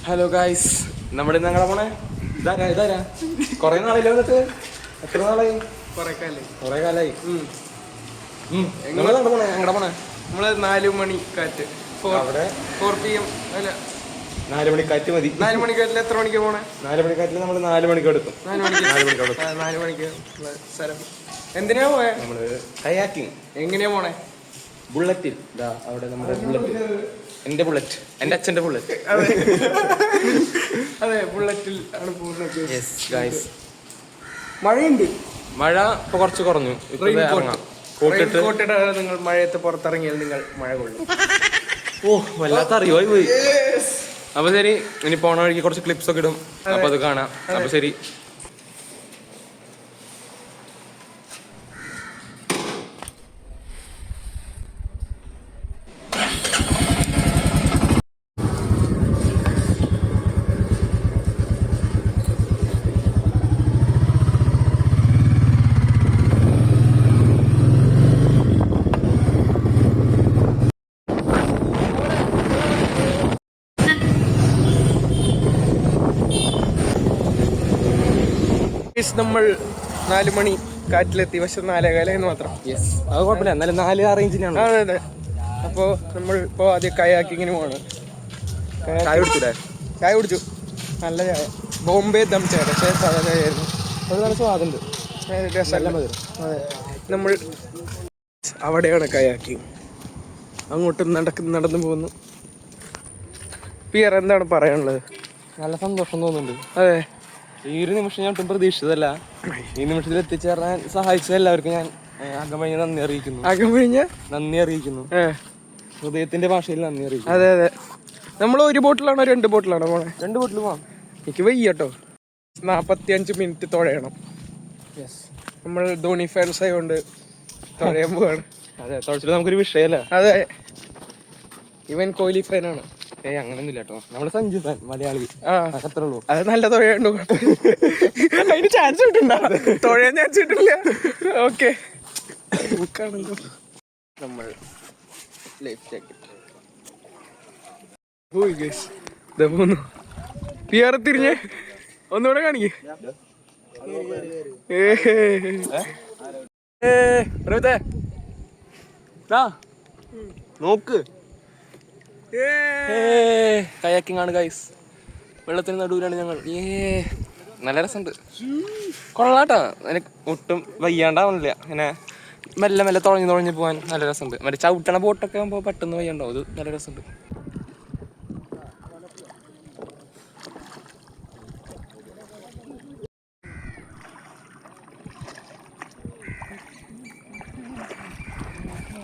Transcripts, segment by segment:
Hello guys നമ്മുടെ ഇന്ന് ഞങ്ങളെ പോണേ? ഇതാരാ ഇതാരാ? കൊറേ നാളായില്ലേ വന്നിട്ട്? എത്ര നാളായി? കൊറേ കാലായി. കൊറേ കാലായി. എങ്ങനെ പോണേ? എങ്ങടെ പോണേ? നമ്മൾ നാല് മണി കാറ്റ് അവിടെ? ഫോർ പി എം അല്ല. നാല് മണിക്കാറ്റ് മതി. നാല് മണിക്കാറ്റിൽ എത്ര മണിക്ക് പോണേ? നാല് മണിക്കാറ്റിൽ നമ്മൾ നാല് മണിക്ക് എടുക്കും. നാല് മണിക്ക്. നാല് മണിക്ക് എടുക്കും. നാല് മണിക്ക് സ്ഥലം. എന്തിനാ പോയെ നമ്മൾ കയാക്കിങ്. എങ്ങനെയാ പോണേ? ബുള്ളറ്റിൽ. അവിടെ നമ്മുടെ ബുള്ളറ്റ് എന്റെ ബുള്ളറ്റ് എന്റെ അച്ഛന്റെ ബുള്ളറ്റ് അതെ. ബുള്ളറ്റിൽ ആണ് യെസ് ഗായ്സ് മഴയുണ്ട്. മഴ ഇപ്പൊ കുറച്ച് കുറഞ്ഞു. കോട്ടിട്ട്. നിങ്ങൾ മഴയത്ത് പുറത്തിറങ്ങിയാൽ നിങ്ങൾ മഴ കൊള്ളും. ഓ വല്ലാത്ത അറിവായി പോയി അപ്പൊ ശരി ഇനി പോണ വഴിക്ക് കുറച്ച് ക്ലിപ്സ് ഒക്കെ ഇടും. അപ്പൊ അത് കാണാം. അപ്പൊ ശരി. Guys, നമ്മൾ നാല് മണി കാറ്റിലെത്തി. പക്ഷെ നാലേകാലെന്ന് മാത്രം. യെസ് അത് കുഴപ്പമില്ല. എന്നാലും നാല് ആ റേഞ്ചിനാണ് അതെ അതെ. അപ്പോൾ നമ്മൾ ഇപ്പോൾ ആദ്യം കയാക്കിങ്ങിന് പോവാണ്. ചായ കുടിച്ചില്ലേ ചായ കുടിച്ചു. നല്ല ചായ. ബോംബെ ദം ചായ. പക്ഷേ സാധാ ചായയായിരുന്നു. ഒരു നല്ല സ്വാദുണ്ട് അതെ. നമ്മൾ അവിടെയാണ് കയാക്കിങ് അങ്ങോട്ട് നടക്ക് നടന്നു പോകുന്നു. പിയർ എന്താണ് പറയാനുള്ളത്? നല്ല സന്തോഷം തോന്നുന്നുണ്ട്. അതെ. ഈ ഒരു നിമിഷം ഞാൻ ഒട്ടും പ്രതീക്ഷിച്ചതല്ല. ഈ നിമിഷത്തിൽ എത്തിച്ചേരാൻ സഹായിച്ച എല്ലാവർക്കും ഞാൻ അകമഴിഞ്ഞ നന്ദി അറിയിക്കുന്നു. അകമഴിഞ്ഞ? നന്ദി അറിയിക്കുന്നു. ഹൃദയത്തിന്റെ ഭാഷയിൽ നന്ദി അറിയിക്കുന്നു. അതെ അതെ. നമ്മൾ ഒരു ബോട്ടിലാണോ രണ്ട് ബോട്ടിലാണോ പോണേ രണ്ട് ബോട്ടിൽ പോവാം. എനിക്ക് വയ്യ കേട്ടോ അഞ്ച് മിനിറ്റ് തുഴയണം. യെസ് നമ്മൾ ധോണി ഫാൻസ് ആയതുകൊണ്ട് തുഴയാൻ പോവാണ്. അതെ തുഴച്ചിട്ട് നമുക്കൊരു വിഷയമല്ല അതെ. ഇവൻ കോഹ്ലി ഫാനാണ് ഏയ് അങ്ങനൊന്നുമില്ല കേട്ടോ നമ്മൾ സഞ്ജു ഫാൻ മലയാളി. അത്രേ ഉള്ളൂ അത് നല്ല തുഴയുണ്ടോ. അതിന് ചാൻസ് കിട്ടുണ്ടോ. തുഴയാൻ ചാൻസ് കിട്ടില്ല. ഓക്കെ. നമ്മൾ ലൈഫ് ജാക്കറ്റ് പോയി ഗൈസ് ഇതാ പോന്നു പിയാറെ തിരിഞ്ഞേ. ഒന്നുകൂടെ കാണിക്കേ. നോക്ക്. കയാക്കിംഗ് ആണ് ഗൈസ് വെള്ളത്തിന് നടുവിലാണ് ഞങ്ങൾ. ഏ നല്ല രസമുണ്ട്. കൊള്ളാട്ടാ. എനിക്ക് ഒട്ടും വയ്യാണ്ടാവണില്ല ഇങ്ങനെ മെല്ലെ മെല്ലെ തുഴഞ്ഞു തുഴഞ്ഞു പോകാൻ നല്ല രസമുണ്ട്. മറ്റേ ചവിട്ടണ ബോട്ടൊക്കെ ആകുമ്പോൾ പെട്ടെന്ന് വയ്യണ്ടാവും. അത് നല്ല രസമുണ്ട്.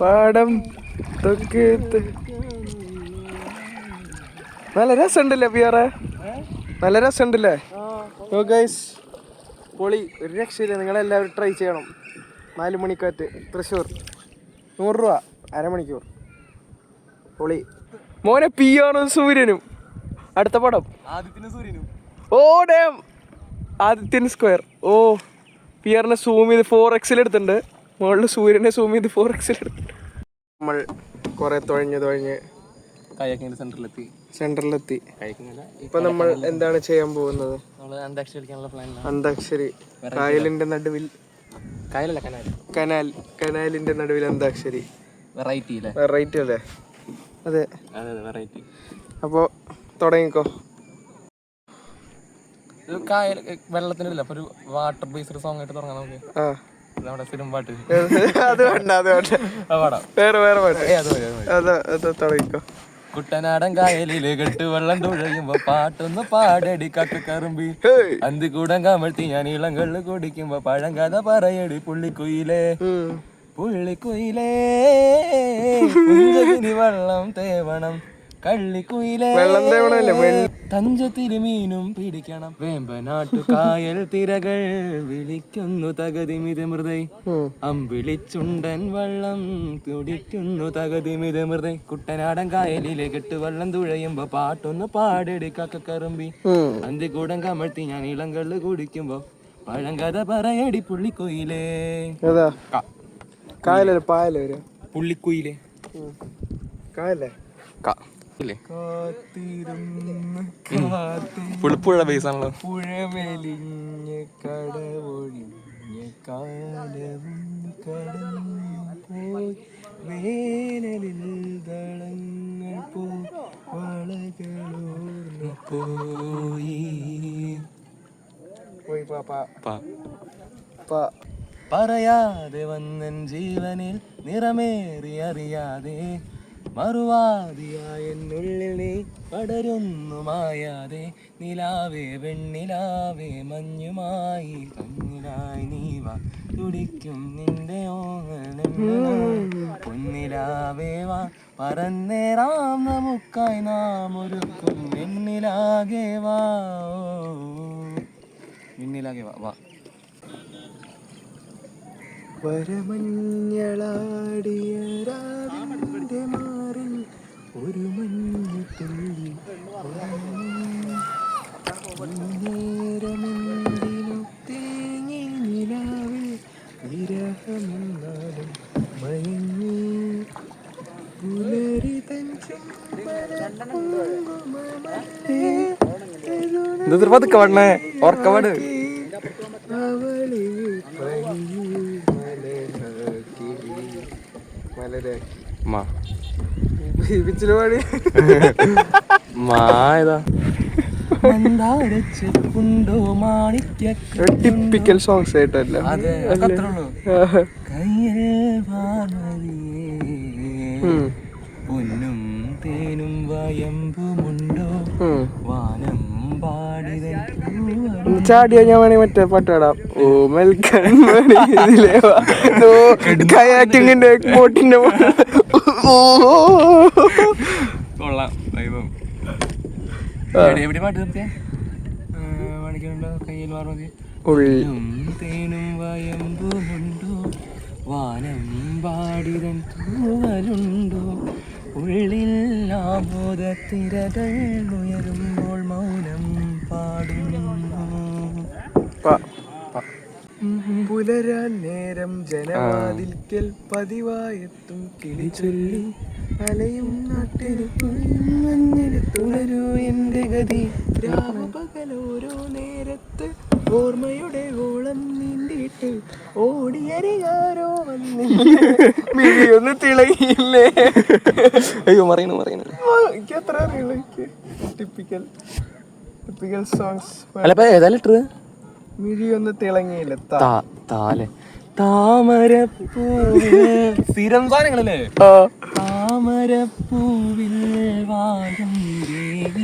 പാടം തൊക്കത്ത് നല്ല രസമുണ്ടല്ലേ പിയാറെ? നല്ല രസമുണ്ടല്ലേ? ഓ ഗൈസ് പൊളി ഒരു രക്ഷയില്ല. നിങ്ങളെല്ലാവരും ട്രൈ ചെയ്യണം. നാല് മണിക്കാറ്റ് തൃശ്ശൂർ. നൂറ് രൂപ അരമണിക്കൂർ. പൊളി. മോനെ പിയാണോ സൂര്യനും? അടുത്ത പടം. ആദിത്യനും സൂര്യനും. ഓ ഡേം ആദിത്യൻ സ്ക്വയർ ഓ പിയറിനെ സൂം ചെയ്ത് ഫോർ എക്സിൽ എടുത്തിട്ടുണ്ട്. മുകളിൽ സൂര്യനെ സൂം ചെയ്ത് ഫോർ എക്സിൽ എടുത്തിട്ടുണ്ട്. നമ്മൾ കുറെ തുഴഞ്ഞ് തുഴഞ്ഞ് കയാക്കിങ്ങിന്റെ സെന്ററിലെത്തി സെന്ററിലെത്തി. ഇപ്പൊ നമ്മൾ എന്താണ് ചെയ്യാൻ പോകുന്നത്? അന്താക്ഷരി കായലിന്റെ നടുവിൽ. കനാൽ. കനാലിന്റെ നടുവിൽ അന്താക്ഷരി. വെറൈറ്റി അല്ലേ? വെറൈറ്റി അല്ലേ? അതെ. വെറൈറ്റി. അപ്പോ തുടങ്ങിക്കോ. കായൽ വെള്ളത്തിന്റെ അപ്പൊ ഒരു വാട്ടർ ബേസ്ഡ് സോങ് ആയിട്ട് തുടങ്ങാം നമുക്ക്. നമ്മുടെ സ്ഥിരം പാട്ട്. അത് വേണ്ട അത് വേണ്ട. വേറെ വേറെ പാട്ട്. അതാ അത് തുടങ്ങിക്കോ. കുട്ടനാടൻ കായലിൽ കെട്ടുവെള്ളം തുഴയുമ്പോ പാട്ടൊന്ന് പാടടി കക്കറുമ്പി ഹേയ്. അന്തിക്കൂടം കമഴ്ത്തി ഞാൻ ഇളങ്കള്ള് കുടിക്കുമ്പോ പഴങ്കഥ പറയടി പുള്ളിക്കുയിലേ. പുള്ളിക്കുയിലേ വെള്ളം തേവണം. കള്ളിക്കുയിലേ. വെള്ളം തേവണമല്ലേ? വെള്ള- തഞ്ചത്തിരി പിടിക്കണം. വേമ്പനാട്ടു കായൽ തിരകൾ വിളിക്കുന്നു തകതിമിത മൃതൈ. അമ്പിളിച്ചുണ്ടൻ വള്ളം തുടിക്കുന്നു തകതിമിത മൃതൈ. കുട്ടനാടൻ കായലിലെ കെട്ട് വെള്ളം തുഴയുമ്പോ പാട്ടൊന്ന് പാടെടി കക്കറുമ്പി അന്തി കൂടം കമഴ്ത്തി ഞാൻ ഇളം ഇളങ്കള്ള് കുടിക്കുമ്പോ കഥ പറയടി പുള്ളിക്കുയിലേ. കായലൊരു കായലല്ലേ? പായലേ പുള്ളിക്കുയിലേ. കായലേ പുളിപ്പുഴ ബേസ് ആണല്ലോ. പുഴമെലിഞ്ഞ് കടവൊഴിഞ്ഞ കാലവും കടന്നു വേനലിൽ ദളങ്ങൾ പോ വളകളോർന്നു പോയി. പോയി പാപ്പ പറയാതെ വന്നൻ ജീവനിൽ നിറമേറി അറിയാതെ മറുവാദിയായ എന്നുള്ളിൽ നീ പടരുന്നു മായാതെ നിലാവേ വെണ്ണിലാവേ മഞ്ഞുമായി കണ്ണിലായി നീ വാ തുടിക്കും നിന്റെ പൊന്നിലാവേ വാ പറന്നേറാം നമുക്കായി നാം ഒരുക്കും വെണ്ണിലാകെ വാ. വെണ്ണിലാകെ വാ വാ. വരമഞ്ഞളാടിയ രാവിന്റെ ഒരു മഞ്ഞു തുള്ളി നേരമെന്തിനു തേങ്ങി നിലാവിൽ വിരഹമെന്നാലും മയങ്ങി. പുലരി തഞ്ചും പതുക്കെ പാടണേ മലരാക്കി മലരാക്കി. പാടി. ടിപ്പിക്കൽ സോങ്സ് ആയിട്ടല്ല? പൊന്നും തേനും വയമ്പുമുണ്ടോ? വാനം ചാടിയാ ഞാൻ വേണേ മറ്റേ പാട്ട് പാടാം. ഓ മെൽക്കൻ ബോട്ടിന്റെ കൊള്ളാം. ദൈവം. എവിടെ പാട്ട് നിർത്തിയ? മണിക്കുണ്ടോ കയ്യിൽ മാറുമതി ഉള്ളും. തേനും വയമ്പുമുണ്ടോ വാനം പാടിതൻ തൂവലുണ്ടോ? ഉള്ളിൽ ആബോധത്തിരകൾ ഉയരുമ്പോൾ മൗനം പാടുന്നു. പുലരാൻ നേരം ജനവാതിൽക്കൽ പതിവായെത്തും കിളി ചൊല്ലി അലയും നാട്ടിൽ തുളരൂ എന്റെ ഗതി. രാമപകലോരോ നേരത്ത് ഓർമ്മയുടെ ഓളം നീണ്ടിട്ട് ഓടിയരികാരോ മിഴിയൊന്ന് തിളങ്ങിയില്ലേ? അയ്യോ മറിയണു മറിയണു? എനിക്ക് അത്ര അറിയുള്ളൂ എനിക്ക് ടിപ്പിക്കൽ ടിപ്പിക്കൽ സോങ്സ് അല്ല ഇപ്പൊ ഇട്ടത് മിഴിയൊന്ന് തിളങ്ങിയില്ല? താലെ. താമരപ്പൂവിൽ സ്ഥിരം സാധനങ്ങളല്ലേ? താമര പൂവിൽ നീ.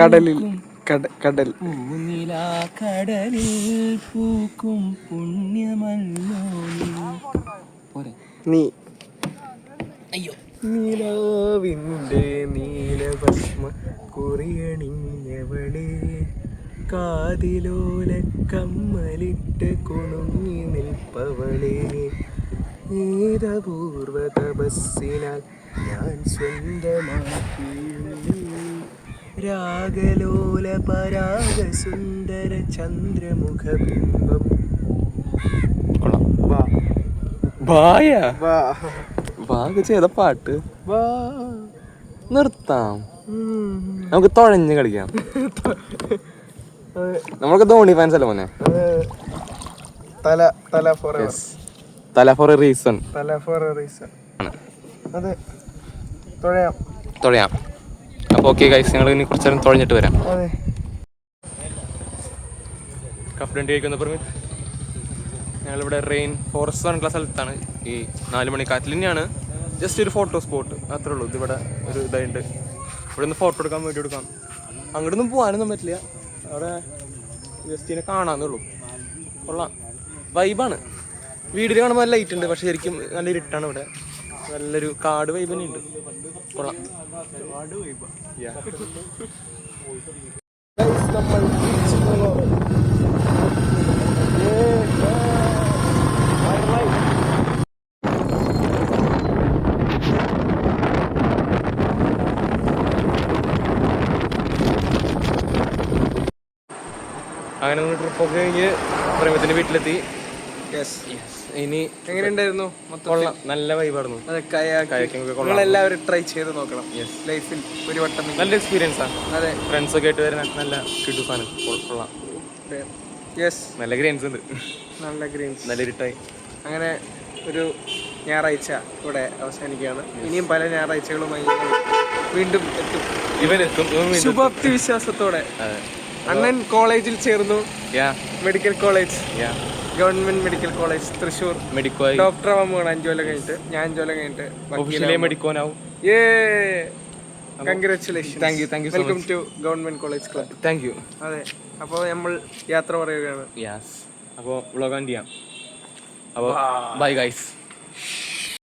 കടലിൽ കടൽ. പൂനിലാ കടലിൽ പൂക്കും പുണ്യമല്ലോ നീ. നീ. അയ്യോ. നീലാവിന്റെ നീലഭസ്മ കുറിയണിഞ്ഞവളെ കാതിലോല കമ്മലിട്ട് കുണുങ്ങി നിൽപ്പവളെ. ഏതപൂർവ തപസ്സിനാൽ ഞാൻ സ്വന്തമാക്കി രാഗലോല പരാഗ സുന്ദര ചന്ദ്രമുഖബിംബം. കൊള്ളാം. വാ ബായ ബാഗ് ചെയ്ത പാട്ട്. വാ. നിർത്താം. നമുക്ക് തുഴഞ്ഞ് കളിക്കാം. നമ്മളൊക്കെ ധോണി ഫാൻസ് അല്ലേ മോനെ? തല തല ഫോർ തല ഫോർ എ റീസൺ തല ഫോർ റീസൺ അതെ തുഴയാം. തുഴയാം. അപ്പോൾ ഓക്കെ ഗൈസ് ഞങ്ങൾ ഇനി കുറച്ച് നേരം തുഴഞ്ഞിട്ട് വരാം. അതെ. കപ്പലണ്ടി കഴിക്കുന്ന പെർമിറ്റ് ഞങ്ങളിവിടെ റെയിൻ ഫോറസ്റ്റ് പറഞ്ഞിട്ടുള്ള സ്ഥലത്താണ്. ഈ നാല് മണി കാറ്റിൽ തന്നെയാണ് ജസ്റ്റ് ഒരു ഫോട്ടോ സ്പോട്ട് അത്രേ ഉള്ളൂ. ഇതിവിടെ ഒരു ഇതായിട്ട്. ഇവിടെ നിന്ന് ഫോട്ടോ എടുക്കാൻ വേണ്ടി എടുക്കാം അങ്ങോട്ടൊന്നും പോകാനൊന്നും പറ്റില്ല. അവിടെ ജസ്റ്റ് ഇതിനെ കാണാന്നേ ഉള്ളൂ. കൊള്ളാം. വൈബാണ് വീടിന് കാണുമ്പോൾ ലൈറ്റ് ഉണ്ട്. പക്ഷെ ശരിക്കും നല്ല ഇരുട്ടാണ് ഇവിടെ. നല്ലൊരു കാട് വൈബ് തന്നെ ഉണ്ട്. കൊള്ളാം. നമ്മൾ അങ്ങനെ ട്രിപ്പൊക്കെ കഴിഞ്ഞ് പ്രേമത്തിന്റെ വീട്ടിലെത്തി. ഇനി എങ്ങനെയുണ്ടായിരുന്നു ഉണ്ടായിരുന്നു കൊള്ളാം നല്ല വൈബായിരുന്നു എല്ലാവരും ഒക്കെ കൊള്ളാം. ട്രൈ ചെയ്ത് നോക്കണം. ലൈഫിൽ ഒരു വട്ടം നല്ല എക്സ്പീരിയൻസ് ആണ് അതെ. ഫ്രണ്ട്സ് ഒക്കെ ആയിട്ട് വരുന്ന നല്ല കിട്ടു സാധനം. കൊള്ളാം. യെസ് നല്ല ഗ്രീൻസ് ഉണ്ട്. നല്ല ഗ്രീൻസ് നല്ല ഇരുട്ടായി അങ്ങനെ ഒരു ഞായറാഴ്ച ഇവിടെ അവസാനിക്കുകയാണ്. ഇനിയും പല ഞായറാഴ്ചകളുമായി വീണ്ടും എത്തും. ഇവരെത്തും. ഇവൻ ശുഭാപ്തി വിശ്വാസത്തോടെ. അതെ. അണ്ണൻ കോളേജിൽ ചേർന്നു. Yeah medical college yeah government medical college Thrissur. മെഡിക്കോയി doctor ആവാൻ പോകണം അഞ്ചു കൊല്ലം കഴിഞ്ഞിട്ട്. ഞാൻ അഞ്ചു കൊല്ലം കഴിഞ്ഞിട്ട് മെഡിക്കോനാവും ഏ congratulation thank you welcome to government college club thank you അതെ. അപ്പോൾ നമ്മൾ യാത്ര പറയുകയാണ്. യാസ് അപ്പോൾ വ്ളോഗ് ചെയ്യാം. അപ്പോൾ ബൈ ഗൈസ്